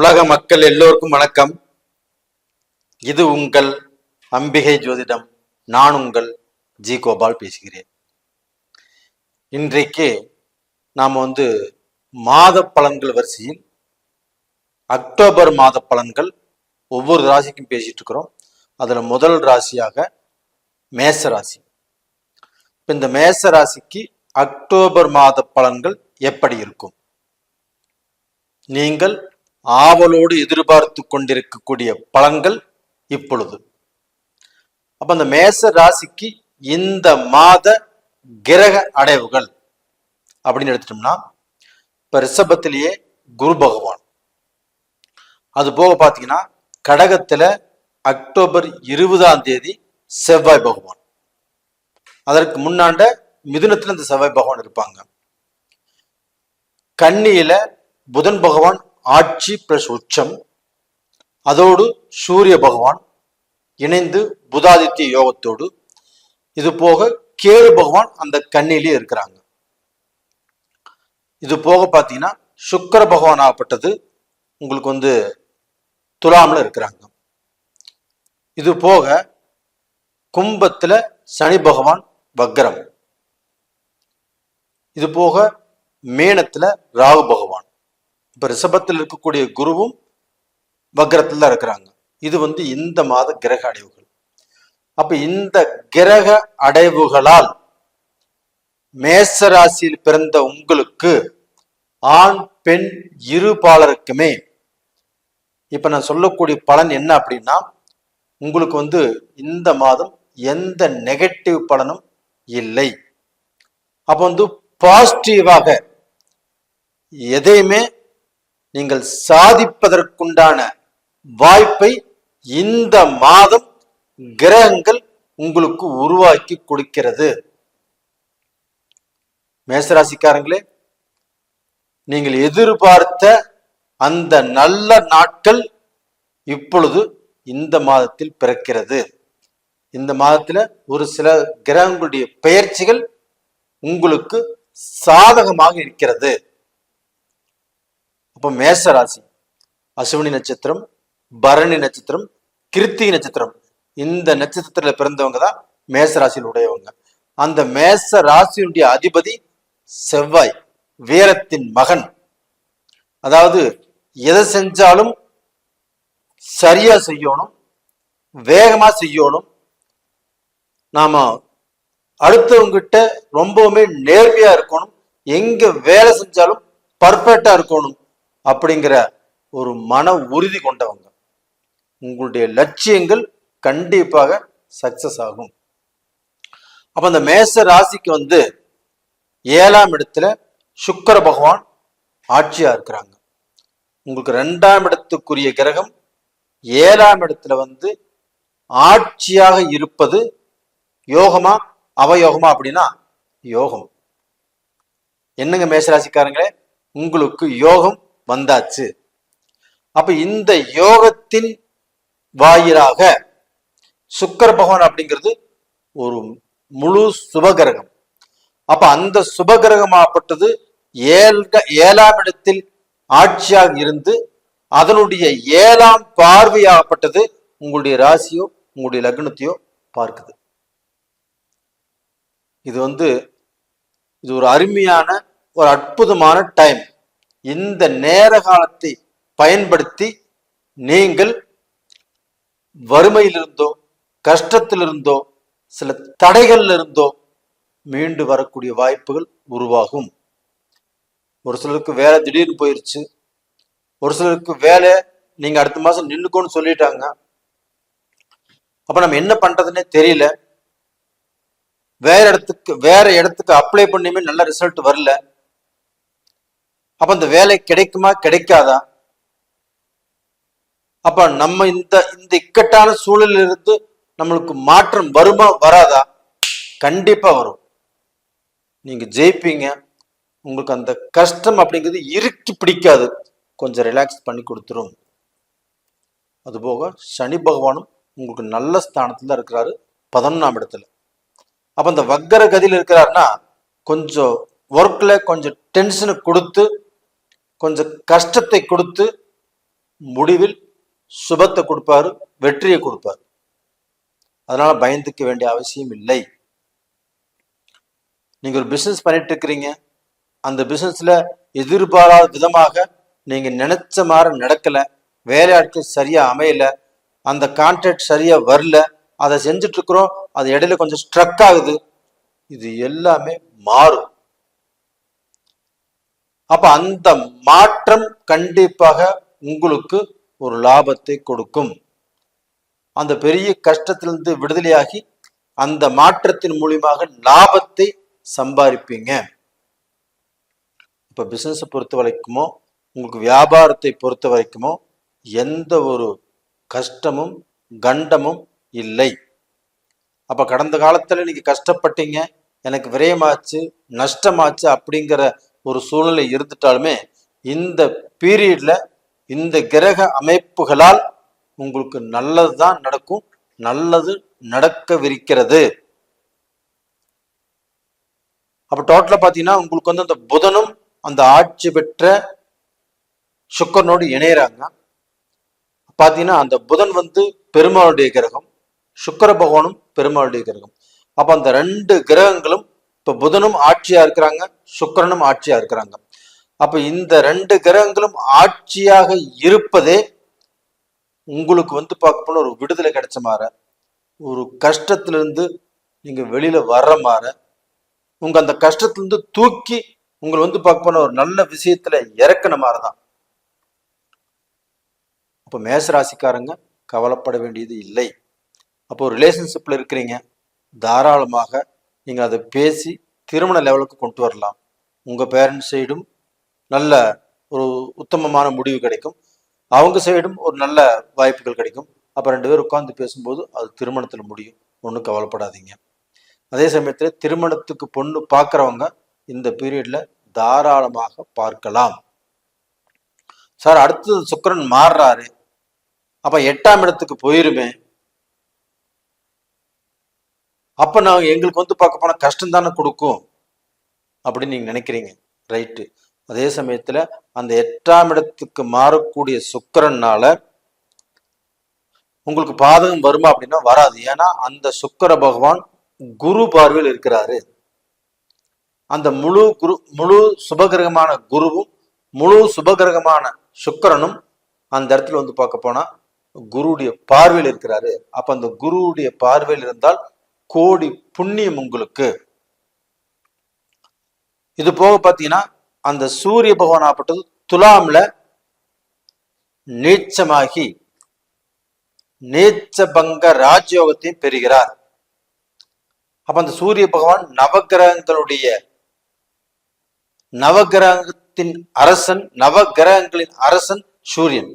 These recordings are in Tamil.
உலக மக்கள் எல்லோருக்கும் வணக்கம். இது உங்கள் அம்பிகை ஜோதிடம். நான் உங்கள் ஜி கோபால் பேசுகிறேன். இன்றைக்கு நாம் வந்து மாத பலன்கள் வரிசையில் அக்டோபர் மாத பலன்கள் ஒவ்வொரு ராசிக்கும் பேசிட்டு இருக்கிறோம். அதில் முதல் ராசியாக மேச ராசி. இப்போ இந்த மேச ராசிக்கு அக்டோபர் மாத பலன்கள் எப்படி இருக்கும்? நீங்கள் ஆவலோடு எதிர்பார்த்து கொண்டிருக்கக்கூடிய பலன்கள் இப்பொழுது. அப்ப அந்த மேச ராசிக்கு இந்த மாத கிரக அடைவுகள் அப்படின்னு எடுத்துட்டோம்னா இப்ப ரிஷபத்திலேயே குரு பகவான். அது போக பார்த்தீங்கன்னா கடகத்துல அக்டோபர் இருபதாம் தேதி செவ்வாய் பகவான். அதற்கு முன்னாண்ட மிதுனத்துல இந்த செவ்வாய் பகவான் இருப்பாங்க. கன்னியில புதன் பகவான் ஆட்சி பிளஸ் உச்சம். அதோடு சூரிய பகவான் இணைந்து புதாதித்ய யோகத்தோடு. இது போக கேது பகவான் அந்த கண்ணிலே இருக்கிறாங்க. இது போக பார்த்தீங்கன்னா சுக்கர பகவான் ஆகப்பட்டது உங்களுக்கு வந்து துலாமில் இருக்கிறாங்க. இது போக கும்பத்துல சனி பகவான் வக்ரம். இது போக மேனத்தில் ராகு பகவான். இப்ப ரிஷபத்தில் இருக்கக்கூடிய குருவும் வக்ரத்தில் தான் இருக்கிறாங்க. இது வந்து இந்த மாத கிரக அடைவுகள். அப்ப இந்த கிரக அடைவுகளால் மேச ராசியில் பிறந்த உங்களுக்கு ஆண் பெண் இருபாலருக்குமே இப்ப நான் சொல்லக்கூடிய பலன் என்ன அப்படின்னா உங்களுக்கு வந்து இந்த மாதம் எந்த நெகட்டிவ் பலனும் இல்லை. அப்ப வந்து பாசிட்டிவாக எதையுமே நீங்கள் சாதிப்பதற்குண்டான வாய்ப்பை இந்த மாதம் கிரகங்கள் உங்களுக்கு உருவாக்கி கொடுக்கிறது. மேசராசிக்காரங்களே நீங்கள் எதிர்பார்த்த அந்த நல்ல நாட்கள் இப்பொழுது இந்த மாதத்தில் பிறக்கிறது. இந்த மாதத்துல ஒரு சில கிரகங்களுடைய பெயர்ச்சிகள் உங்களுக்கு சாதகமாக இருக்கிறது. அப்போ மேச ராசி அசுவினி நட்சத்திரம் பரணி நட்சத்திரம் கிருத்திகை நட்சத்திரம். இந்த நட்சத்திரத்துல பிறந்தவங்க தான் மேச ராசியில் உடையவங்க அந்த மேச ராசியினுடைய அதிபதி செவ்வாய் வீரத்தின் மகன். அதாவது எதை செஞ்சாலும் சரியா செய்யணும் வேகமா செய்யணும். நாம அடுத்தவங்கிட்ட ரொம்பவுமே நேர்மையா இருக்கணும். எங்க வேலை செஞ்சாலும் பர்ஃபெக்டா இருக்கணும். அப்படிங்கிற ஒரு மன உறுதி கொண்டவங்க. உங்களுடைய லட்சியங்கள் கண்டிப்பாக சக்சஸ் ஆகும். அப்ப அந்த மேச ராசிக்கு வந்து ஏழாம் இடத்துல சுக்கர பகவான் ஆட்சியா இருக்கிறாங்க. உங்களுக்கு ரெண்டாம் இடத்துக்குரிய கிரகம் ஏழாம் இடத்துல வந்து ஆட்சியாக இருப்பது யோகமா அவயோகமா அப்படின்னா யோகம். என்னங்க மேசராசிக்காரங்களே உங்களுக்கு யோகம் வந்தாச்சு. அப்ப இந்த யோகத்தின் வாயிலாக சுக்கர பகவான் அப்படிங்கிறது ஒரு முழு சுபகிரகம். அப்ப அந்த சுபகிரகமாகப்பட்டது ஏழ ஏழாம் இடத்தில் ஆட்சியாக இருந்து அதனுடைய ஏழாம் பார்வையாகப்பட்டது உங்களுடைய ராசியோ உங்களுடைய லக்னத்தையோ பார்க்குது. இது வந்து இது ஒரு அருமையான ஒரு அற்புதமான டைம் இந்த நேர காலத்தை பயன்படுத்தி நீங்கள் வறுமையிலிருந்தோ கஷ்டத்திலிருந்தோ சில தடைகள்ல இருந்தோ மீண்டு வரக்கூடிய வாய்ப்புகள் உருவாகும். ஒரு சிலருக்கு வேலை திடீர்னு போயிருச்சு. ஒரு சிலருக்கு வேலை நீங்க அடுத்த மாசம் நின்னுக்கோன்னு சொல்லிட்டாங்க. அப்ப நம்ம என்ன பண்றதுன்னே தெரியல. வேற இடத்துக்கு வேற இடத்துக்கு அப்ளை பண்ணியுமே நல்ல ரிசல்ட் வரல. அப்ப அந்த வேலை கிடைக்குமா கிடைக்காதா? அப்ப நம்ம இந்த இந்த இக்கட்டான சூழலில் இருந்து நம்மளுக்கு மாற்றம் வருமா வராதா? கண்டிப்பா வரும். நீங்க ஜெயிப்பீங்க. உங்களுக்கு அந்த கஷ்டம் அப்படிங்கிறது இறுக்கி பிடிக்காது. கொஞ்சம் ரிலாக்ஸ் பண்ணி கொடுத்துரும். அதுபோக சனி பகவானும் உங்களுக்கு நல்ல ஸ்தானத்துல தான் இருக்கிறாரு பதினொன்றாம் இடத்துல. அப்ப அந்த வக்கர கதியில் இருக்கிறாருன்னா கொஞ்சம் ஒர்க்ல கொஞ்சம் டென்ஷனை கொடுத்து கொஞ்சம் கஷ்டத்தை கொடுத்து முடிவில் சுபத்தை கொடுப்பாரு வெற்றியை கொடுப்பாரு. அதனால பயந்துக்க வேண்டிய அவசியம் இல்லை. நீங்க ஒரு பிசினஸ் பண்ணிட்டு இருக்கிறீங்க. அந்த பிசினஸ்ல எதிர்பாராத விதமாக நீங்க நினைச்ச மாதிரி நடக்கல. வேலையாட்கள் சரியா அமையல. அந்த கான்ட்ராக்ட் சரியா வரல. அதை செஞ்சுட்டு இருக்கிறோம். அது இடையில கொஞ்சம் ஸ்ட்ரக் ஆகுது. இது எல்லாமே மாறும். அப்ப அந்த மாற்றம் கண்டிப்பாக உங்களுக்கு ஒரு லாபத்தை கொடுக்கும். அந்த பெரிய கஷ்டத்திலிருந்து விடுதலையாகி அந்த மாற்றத்தின் மூலியமாக லாபத்தை சம்பாதிப்பீங்க. இப்ப பிசினஸ் பொறுத்த வரைக்குமோ உங்களுக்கு வியாபாரத்தை பொறுத்த வரைக்குமோ எந்த ஒரு கஷ்டமும் கண்டமும் இல்லை. அப்ப கடந்த காலத்துல நீங்க கஷ்டப்பட்டீங்க எனக்கு விரயமாச்சு நஷ்டமாச்சு அப்படிங்கிற ஒரு சூழ்நிலை இருந்துட்டாலுமே இந்த பீரியட்ல இந்த கிரக அமைப்புகளால் உங்களுக்கு நல்லது தான் நடக்கும் நல்லது நடக்கவிருக்கிறது. அப்ப டோட்டலா பாத்தீங்கன்னா உங்களுக்கு வந்து அந்த புதனும் அந்த ஆட்சி பெற்ற சுக்கரனோடு இணையறாங்க. பாத்தீங்கன்னா அந்த புதன் வந்து பெருமாளுடைய கிரகம் சுக்கர பகவானும் பெருமாளுடைய கிரகம். அப்ப அந்த ரெண்டு கிரகங்களும் இப்போ புதனும் ஆட்சியா இருக்கிறாங்க சுக்கரனும் ஆட்சியா இருக்கிறாங்க. அப்ப இந்த ரெண்டு கிரகங்களும் ஆட்சியாக இருப்பதே உங்களுக்கு வந்து பார்க்க போன ஒரு விடுதலை கிடைச்ச மாற ஒரு கஷ்டத்திலிருந்து நீங்க வெளியில வர்ற மாற உங்க அந்த கஷ்டத்திலிருந்து தூக்கி உங்களை வந்து பார்க்க போன ஒரு நல்ல விஷயத்துல இறக்குன மாதிரிதான் அப்போ மேசராசிக்காரங்க கவலைப்பட வேண்டியது இல்லை. அப்போ ரிலேஷன்ஷிப்ல இருக்கிறீங்க தாராளமாக நீங்கள் அதை பேசி திருமண லெவலுக்கு கொண்டு வரலாம். உங்கள் பேரண்ட்ஸ் சைடும் நல்ல ஒரு உத்தமமான முடிவு கிடைக்கும். அவங்க சைடும் ஒரு நல்ல வாய்ப்புகள் கிடைக்கும். அப்போ ரெண்டு பேரும் உட்காந்து பேசும்போது அது திருமணத்தில் முடியும். ஒன்றும் கவலைப்படாதீங்க. அதே சமயத்தில் திருமணத்துக்கு பொண்ணு பார்க்குறவங்க இந்த பீரியடில் தாராளமாக பார்க்கலாம். சார் அடுத்தது சுக்கரன் மாறுறாரு. அப்போ எட்டாம் இடத்துக்கு போயிருமே. அப்ப நான் எங்களுக்கு வந்து பார்க்க போனா கஷ்டம் தானே கொடுக்கும் அப்படின்னு நீங்க நினைக்கிறீங்க? ரைட்டு அதே சமயத்துல அந்த எட்டாம் இடத்துக்கு மாறக்கூடிய சுக்கிரனால உங்களுக்கு பாதகம் வருமா அப்படின்னா வராது. ஏன்னா அந்த சுக்கிர பகவான் குரு பார்வையில் இருக்கிறாரு. அந்த முழு குரு முழு சுபகிரகமான குருவும் முழு சுபகிரகமான சுக்கிரனும் அந்த இடத்துல வந்து பார்க்க போனா குருடைய பார்வையில் இருக்கிறாரு. அப்ப அந்த குருவுடைய பார்வையில் இருந்தால் கோடி புண்ணியம் உங்களுக்கு. இது போக பார்த்தீங்கன்னா அந்த சூரிய பகவான் ஆப்பட்டது துலாம்ல நீச்சமாகி நீச்சபங்க ராஜயோகத்தையும் பெறுகிறார். அப்ப அந்த சூரிய பகவான் நவகிரகங்களுடைய நவகிரகத்தின் அரசன் நவகிரகங்களின் அரசன் சூரியன்.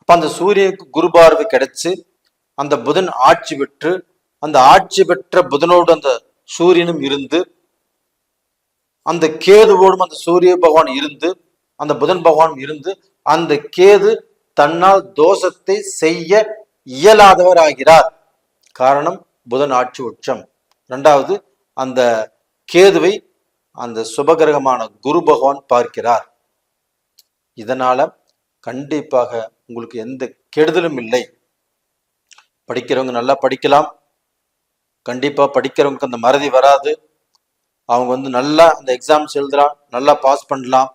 அப்ப அந்த சூரியனுக்கு குரு பார்வை கிடைச்சு அந்த புதன் ஆட்சி பெற்று அந்த ஆட்சி பெற்ற புதனோடு அந்த சூரியனும் இருந்து அந்த கேதுவோடும் அந்த சூரிய பகவான் இருந்து அந்த புதன் பகவான் இருந்து அந்த கேது தன்னால் தோஷத்தை செய்ய இயலாதவர் ஆகிறார் காரணம் புதன் ஆட்சி உச்சம். ரெண்டாவது அந்த கேதுவை அந்த சுபகிரகமான குரு பகவான் பார்க்கிறார். இதனால கண்டிப்பாக உங்களுக்கு எந்த கெடுதலும் இல்லை. படிக்கிறவங்க நல்லா படிக்கலாம். கண்டிப்பாக படிக்கிறவங்களுக்கு அந்த மறதி வராது. அவங்க வந்து நல்லா அந்த எக்ஸாம்ஸ் எழுதலாம் நல்லா பாஸ் பண்ணலாம்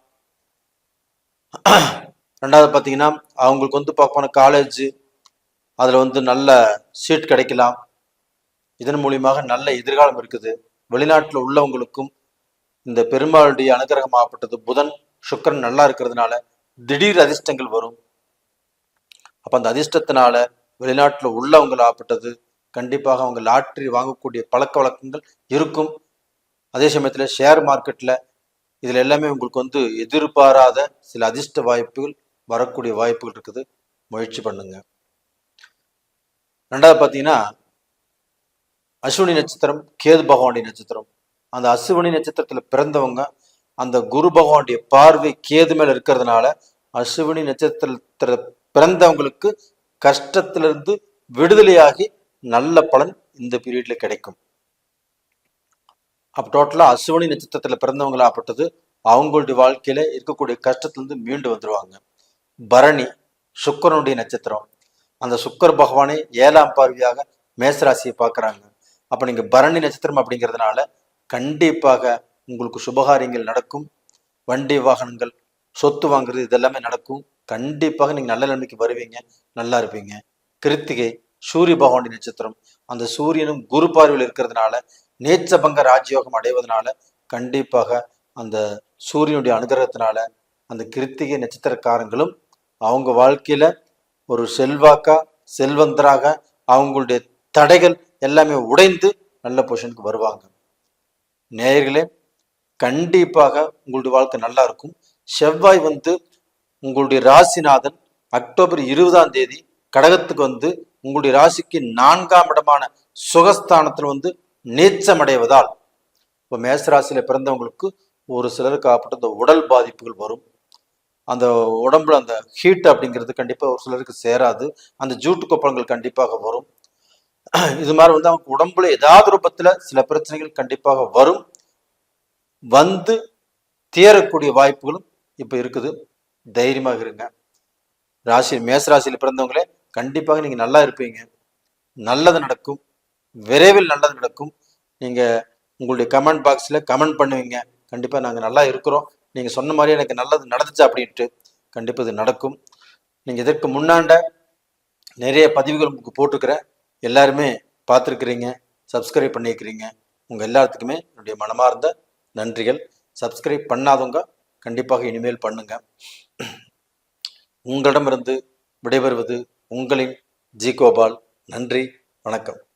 ரெண்டாவது பார்த்தீங்கன்னா அவங்களுக்கு வந்து பார்ப்போம் காலேஜ் அதில் வந்து நல்ல சீட் கிடைக்கலாம். இதன் மூலியமாக நல்ல எதிர்காலம் இருக்குது. வெளிநாட்டில் உள்ளவங்களுக்கும் இந்த பெருமாளுடைய அனுகிரகமாகப்பட்டது புதன் சுக்கரன் நல்லா இருக்கிறதுனால திடீர் அதிர்ஷ்டங்கள் வரும். அப்போ அந்த அதிர்ஷ்டத்தினால வெளிநாட்டில் உள்ளவங்களாகப்பட்டது கண்டிப்பாக அவங்க லாட்ரி வாங்கக்கூடிய பழக்க வழக்கங்கள் இருக்கும். அதே சமயத்தில் ஷேர் மார்க்கெட்டில் இதில் எல்லாமே உங்களுக்கு வந்து எதிர்பாராத சில அதிர்ஷ்ட வாய்ப்புகள் வரக்கூடிய வாய்ப்புகள் இருக்குது. முயற்சி பண்ணுங்க. ரெண்டாவது பார்த்தீங்கன்னா அஸ்வினி நட்சத்திரம் கேது பகவானுடைய நட்சத்திரம். அந்த அஸ்வினி நட்சத்திரத்தில் பிறந்தவங்க அந்த குரு பகவானுடைய பார்வை கேது மேல இருக்கிறதுனால அஸ்வினி நட்சத்திரத்தில் பிறந்தவங்களுக்கு கஷ்டத்திலிருந்து விடுதலையாகி நல்ல பலன் இந்த பீரியட்ல கிடைக்கும். அப்போ டோட்டலாக அசுவனி நட்சத்திரத்தில் பிறந்தவங்களாகப்பட்டது அவங்களுடைய வாழ்க்கையில இருக்கக்கூடிய கஷ்டத்துலேருந்து மீண்டு வந்துடுவாங்க பரணி சுக்கரனுடைய நட்சத்திரம். அந்த சுக்கர் பகவானே ஏழாம் பார்வையாக மேசராசியை பார்க்குறாங்க. அப்போ நீங்கள் பரணி நட்சத்திரம் அப்படிங்கிறதுனால கண்டிப்பாக உங்களுக்கு சுபகாரியங்கள் நடக்கும். வண்டி வாகனங்கள் சொத்து வாங்குறது இதெல்லாமே நடக்கும். கண்டிப்பாக நீங்கள் நல்ல நிலைமைக்கு வருவீங்க. நல்லா இருப்பீங்க. கிருத்திகை சூரிய பகவானுடைய நட்சத்திரம் அந்த சூரியனும் குரு பார்வையில் இருக்கிறதுனால நேச்சபங்க ராஜயோகம் அடைவதனால கண்டிப்பாக அந்த சூரியனுடைய அனுகிரகத்தினால அந்த கிருத்திகை நட்சத்திரக்காரங்களும் அவங்க வாழ்க்கையில ஒரு செல்வாக்கா செல்வந்தராக அவங்களுடைய தடைகள் எல்லாமே உடைந்து நல்ல பொசிஷனுக்கு வருவாங்க. நேயர்களே கண்டிப்பாக உங்களுடைய வாழ்க்கை நல்லா இருக்கும். செவ்வாய் வந்து உங்களுடைய ராசிநாதன் அக்டோபர் இருபதாம் தேதி கடகத்துக்கு வந்து உங்களுடைய ராசிக்கு நான்காம் இடமான சுகஸ்தானத்தில் வந்து நீச்சமடைவதால் இப்போ மேசராசியில பிறந்தவங்களுக்கு ஒரு சிலருக்கு ஆப்பட்ட இந்த உடல் பாதிப்புகள் வரும். அந்த உடம்புல அந்த ஹீட் அப்படிங்கிறது கண்டிப்பாக ஒரு சிலருக்கு சேராது. அந்த ஜூட்டு கொப்பளங்கள் கண்டிப்பாக வரும். இது மாதிரி வந்து அவங்க உடம்புல ஏதாவது ரூபத்துல சில பிரச்சனைகள் கண்டிப்பாக வரும். வந்து தீரக்கூடிய வாய்ப்புகளும் இப்போ இருக்குது. தைரியமாக இருங்க. ராசி மேசராசியில் பிறந்தவங்களே கண்டிப்பாக நீங்கள் நல்லா இருப்பீங்க. நல்லது நடக்கும். விரைவில் நல்லது நடக்கும். நீங்கள் உங்களுடைய கமெண்ட் பாக்ஸில் கமெண்ட் பண்ணுவீங்க. கண்டிப்பாக நாங்கள் நல்லா இருக்கிறோம். நீங்கள் சொன்ன மாதிரி எனக்கு நல்லது நடந்துச்சு அப்படின்ட்டு கண்டிப்பாக இது நடக்கும். நீங்கள் இதற்கு முன்னாண்ட நிறைய பதிவுகள் உங்களுக்கு போட்டிருக்கிறேன். எல்லாருமே பார்த்துருக்குறீங்க. சப்ஸ்கிரைப் பண்ணியிருக்கிறீங்க. உங்கள் எல்லாத்துக்குமே என்னுடைய மனமார்ந்த நன்றிகள். சப்ஸ்கிரைப் பண்ணாதவங்க கண்டிப்பாக இனிமேல் பண்ணுங்கள் உங்களிடமிருந்து விடைபெறுவது உங்களின் ஜி கோபால் நன்றி வணக்கம்.